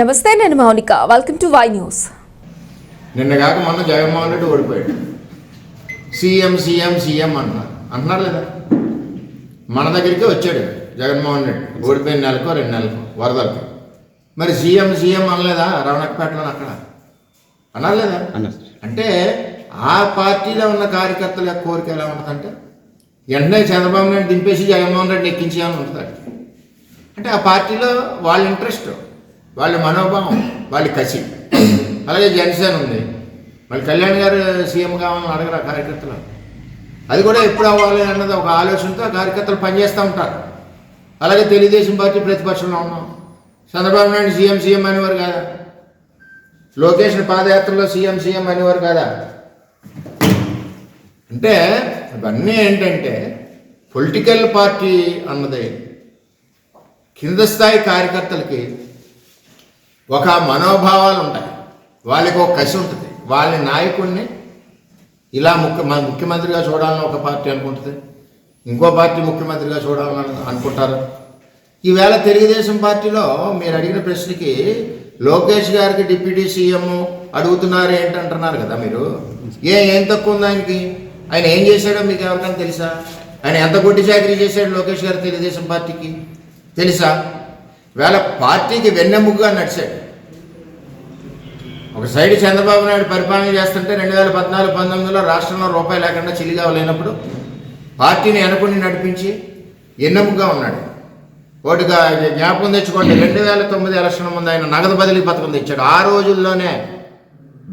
నమస్తే నేను Mounika. Welcome to Y news నిన్న కాక మొన్న జగన్మోహన్ రెడ్డి ఓడిపోయాడు. సీఎం సీఎం సీఎం అన్నారు. అంటున్నారు లేదా మన దగ్గరికి వచ్చాడు జగన్మోహన్ రెడ్డి. ఓడిపోయిన నెలకో రెండు నెలకో వరదలకి. మరి సీఎం సీఎం అనలేదా? రవణకపేటలో అక్కడ. అన్నారు లేదా అంటే ఆ పార్టీలో ఉన్న కార్యకర్తల యొక్క కోరిక ఎలా ఉంటుందంటే వెంటనే చంద్రబాబు నాయుడు దింపేసి జగన్మోహన్ రెడ్డి ఎక్కించేయాలని ఉంటుంది. అంటే ఆ పార్టీలో వాళ్ళ ఇంట్రెస్ట్ వాళ్ళ మనోభావం వాళ్ళ కసి. అలాగే జనసేన ఉంది. మళ్ళీ కళ్యాణ్ గారు సీఎం కావాలని అడగరు ఆ కార్యకర్తలు? అది కూడా ఎప్పుడు అవ్వాలి అన్నది ఒక ఆలోచనతో కార్యకర్తలు పనిచేస్తూ ఉంటారు. అలాగే తెలుగుదేశం పార్టీ ప్రతిపక్షంలో ఉన్నాం. చంద్రబాబు నాయుడు సీఎం సీఎం అనేవారు కాదా? లోకేష్ పాదయాత్రలో సీఎం సీఎం అనేవారు కదా? అంటే ఇవన్నీ ఏంటంటే పొలిటికల్ పార్టీ అన్నది. కింద స్థాయి కార్యకర్తలకి ఒక మనోభావాలు ఉంటాయి. వాళ్ళకి ఒక కసి ఉంటుంది. వాళ్ళ నాయకుడిని ఇలా ముఖ్య ముఖ్యమంత్రిగా చూడాలని ఒక పార్టీ అనుకుంటుంది. ఇంకో పార్టీ ముఖ్యమంత్రిగా చూడాలని అనుకుంటారు. ఈవేళ తెలుగుదేశం పార్టీలో మీరు అడిగిన ప్రశ్నకి లోకేష్ గారికి డిప్యూటీ సీఎం అడుగుతున్నారు ఏంటంటున్నారు కదా మీరు? ఏ ఏం తక్కువ ఉంది ఆయనకి? ఆయన ఏం చేశాడో మీకు ఎవరికైనా తెలుసా? ఆయన ఎంత గుడ్డి చాకరీ చేశాడు లోకేష్ గారు తెలుగుదేశం పార్టీకి? తెలుసా? వేళ పార్టీకి వెన్నెముగ్గా నడిచాడు. ఒక సైడ్ చంద్రబాబు నాయుడు పరిపాలన చేస్తుంటే రెండు వేల పద్నాలుగు పంతొమ్మిదిలో రాష్ట్రంలో రూపాయి లేకుండా చిలిగా లేనప్పుడు పార్టీని ఎనకొని నడిపించి ఎన్నెముగ్గా ఉన్నాడు. ఒకటిగా జ్ఞాపకం తెచ్చుకోండి రెండు వేల తొమ్మిది ఎలక్షన్ ముందు ఆయన నగదు బదిలీ పథకం తెచ్చాడు. ఆ రోజుల్లోనే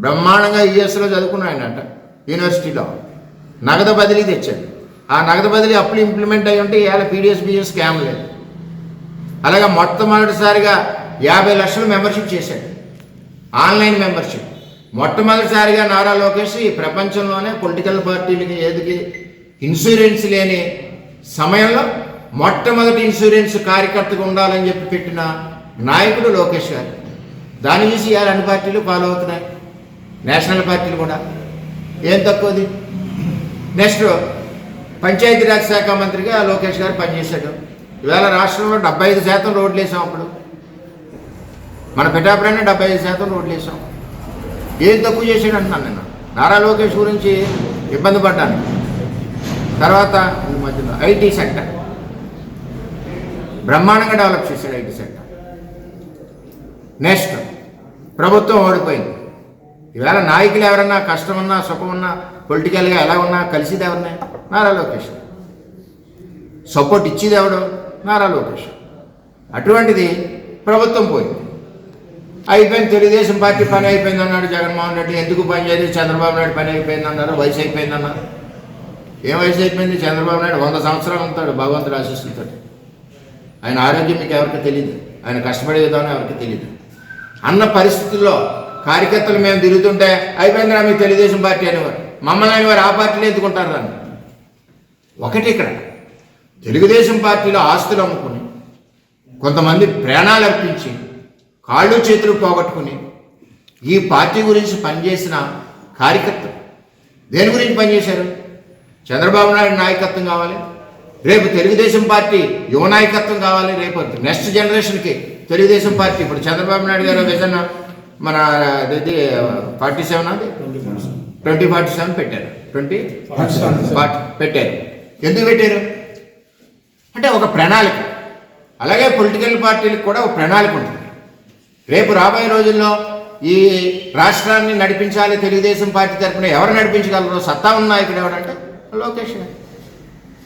బ్రహ్మాండంగా యుఎస్లో చదువుకున్నాయనంట యూనివర్సిటీలో నగదు బదిలీ తెచ్చాడు. ఆ నగదు బదిలీ అప్పులు ఇంప్లిమెంట్ అయ్యి ఉంటే ఇవాళ పీడిఎస్ బిఎస్ స్కామ్ లేదు. అలాగే మొట్టమొదటిసారిగా యాభై లక్షలు మెంబర్షిప్ చేశాడు. Online membership. మొట్టమొదటిసారిగా నారా లోకేష్ ఈ ప్రపంచంలోనే పొలిటికల్ పార్టీలకి ఏదికి ఇన్సూరెన్స్ లేని సమయంలో మొట్టమొదటి ఇన్సూరెన్స్ కార్యకర్తగా ఉండాలని చెప్పి పెట్టిన నాయకుడు లోకేష్ గారు. దాన్ని చూసి ఇవాళ అన్ని పార్టీలు ఫాలో అవుతున్నాయి. నేషనల్ పార్టీలు కూడా. ఏం తక్కువది? నెక్స్ట్ పంచాయతీరాజ్ శాఖ మంత్రిగా లోకేష్ గారు పనిచేశాడు. ఇవాళ రాష్ట్రంలో డెబ్బై ఐదు శాతం రోడ్లు వేసాం అప్పుడు. మన పిఠాపురాన్ని డెబ్బై ఐదు శాతం రోడ్లు వేసాం. ఏం తక్కువ చేసాడు అంటున్నాను నేను. నారా లోకేష్ గురించి ఇబ్బంది పడ్డాను. తర్వాత ఈ మధ్యలో ఐటీ సెక్టర్ బ్రహ్మాండంగా డెవలప్ చేశాడు ఐటీ సెక్టర్ నెక్స్ట్ ప్రభుత్వం ఓడిపోయింది. ఈవేళ నాయకులు ఎవరన్నా కష్టం ఉన్నా సుఖం ఉన్నా పొలిటికల్గా ఎలా ఉన్నా కలిసిది ఎవరిని? నారా లోకేష్. సపోర్ట్ ఇచ్చేది ఎవడం? నారా లోకేష్. అటువంటిది ప్రభుత్వం పోయింది. అయిపోయింది తెలుగుదేశం పార్టీ పని అయిపోయింది అన్నాడు జగన్మోహన్ రెడ్డి. ఎందుకు పని చేయలేదు? చంద్రబాబు నాయుడు పని అయిపోయింది అన్నారు. వయసు అయిపోయింది అన్నారు ఏం వయసు అయిపోయింది? చంద్రబాబు నాయుడు వంద సంవత్సరాలు ఉంటాడు భగవంతుడు ఆశిస్తుంటాడు ఆయన ఆరోగ్యం మీకు ఎవరికి తెలియదు ఆయన కష్టపడే విధానం ఎవరికి తెలియదు అన్న పరిస్థితుల్లో కార్యకర్తలు మేము తిరుగుతుంటే అయిపోయిందిరా మీకు తెలుగుదేశం పార్టీ అనేవారు. మమ్మల్ని అనేవారు ఆ పార్టీని ఎత్తుకుంటారు దాన్ని ఒకటి ఇక్కడ. తెలుగుదేశం పార్టీలో ఆస్తులు అమ్ముకుని కొంతమంది ప్రాణాలు అర్పించి కాళ్ళు చేతులు పోగొట్టుకుని ఈ పార్టీ గురించి పనిచేసిన కార్యకర్తలు. దేని గురించి పనిచేశారు? చంద్రబాబు నాయుడు నాయకత్వం కావాలి రేపు తెలుగుదేశం పార్టీ యువ నాయకత్వం కావాలి రేపు నెక్స్ట్ జనరేషన్కి తెలుగుదేశం పార్టీ. ఇప్పుడు చంద్రబాబు నాయుడు గారు విజన్ మన ఫార్టీ సెవెన్ అది? ట్వంటీ ఫార్టీ సెవెన్ పెట్టారు. ట్వంటీ? పెట్టారు. ఎందుకు పెట్టారు? అంటే ఒక ప్రణాళిక. అలాగే పొలిటికల్ పార్టీలకు కూడా ఒక ప్రణాళిక ఉంటుంది. రేపు రాబోయే రోజుల్లో ఈ రాష్ట్రాన్ని నడిపించాలి తెలుగుదేశం పార్టీ తరఫున ఎవరు నడిపించగలరు సత్తా ఉన్న నాయకుడు ఎవడంటే లోకేష్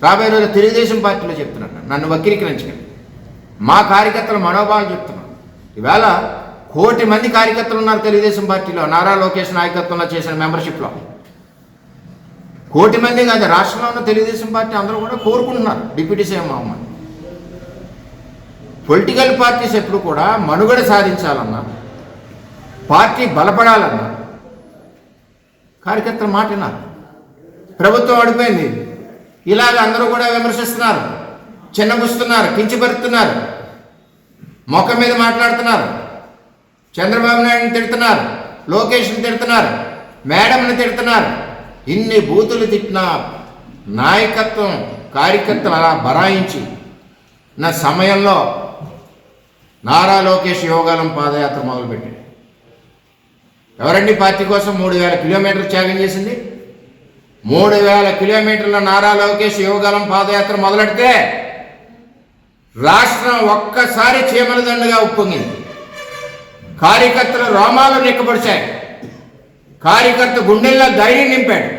రాబోయే రోజుల్లో తెలుగుదేశం పార్టీలో చెప్తున్నాను నన్ను వక్రీకరించకండి మా కార్యకర్తల మనోభావం చెప్తున్నాను. ఈవేళ కోటి మంది కార్యకర్తలు ఉన్నారు తెలుగుదేశం పార్టీలో. నారా లోకేష్ నాయకత్వంలో చేసిన మెంబర్షిప్లో. కోటి మంది కాదు రాష్ట్రంలో ఉన్న తెలుగుదేశం పార్టీ అందరూ కూడా కోరుకుంటున్నారు డిప్యూటీ సీఎం అవ్వమని. పొలిటికల్ పార్టీస్ ఎప్పుడు కూడా మనుగడ సాధించాలన్నా పార్టీ బలపడాలన్నా కార్యకర్తల మాట ప్రభుత్వం అడిపోయింది ఇలాగ అందరూ కూడా విమర్శిస్తున్నారు చిన్నబుస్తున్నారు కించపరుస్తున్నారు మొక్క మీద మాట్లాడుతున్నారు చంద్రబాబు నాయుడుని తిడుతున్నారు లోకేష్ని తిడుతున్నారు మేడంని తిడుతున్నారు ఇన్ని బూతులు తిట్టిన నాయకత్వం కార్యకర్తలు అలా బరాయించి నా సమయంలో నారా లోకేష్ యోగాలం పాదయాత్ర మొదలుపెట్టాడు. ఎవరండి పార్టీ కోసం మూడు వేల కిలోమీటర్లు త్యాగం చేసింది? మూడు వేల కిలోమీటర్ల నారా లోకేష్ యువగలం పాదయాత్ర మొదలెడితే రాష్ట్రం ఒక్కసారి చీమల దండగా ఉప్పొంగింది. కార్యకర్తలు రోమాలు నిక్కబడిచాయి కార్యకర్త గుండెల్లో ధైర్యం నింపాడు.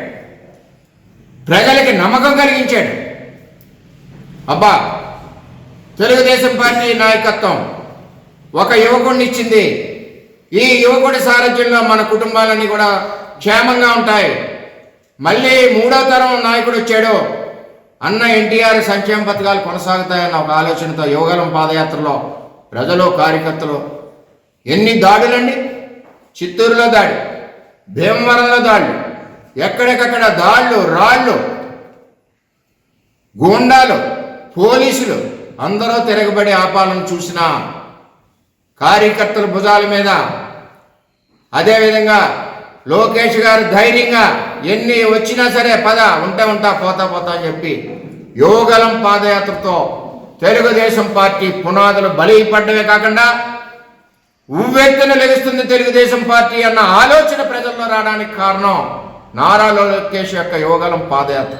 ప్రజలకి నమ్మకం కలిగించాడు. అబ్బా తెలుగుదేశం పార్టీ నాయకత్వం ఒక యువకుడిని ఇచ్చింది. ఈ యువకుడి సారథ్యంలో మన కుటుంబాలన్నీ కూడా క్షేమంగా ఉంటాయి. మళ్ళీ మూడో తరం నాయకుడు వచ్చాడు. అన్న ఎన్టీఆర్ సంక్షేమ పథకాలు కొనసాగుతాయన్న ఒక ఆలోచనతో యువగలం పాదయాత్రలో ప్రజలు కార్యకర్తలు ఎన్ని దాడులండి? చిత్తూరులో దాడి. భీమవరంలో దాడులు ఎక్కడికక్కడ దాళ్ళు రాళ్ళు గూండాలు పోలీసులు అందరూ తిరగబడి ఆపాలను చూసిన కార్యకర్తల భుజాల మీద. అదేవిధంగా లోకేష్ గారు ధైర్యంగా ఎన్ని వచ్చినా సరే పద ఉంటా ఉంటా పోతా పోతా అని చెప్పి యోగలం పాదయాత్రతో తెలుగుదేశం పార్టీ పునాదులు బలిపడ్డవే కాకుండా ఉవ్వెత్తున లెగుస్తుంది తెలుగుదేశం పార్టీ అన్న ఆలోచన ప్రజల్లో రావడానికి కారణం నారా లోకేష్ యొక్క యోగలం పాదయాత్ర.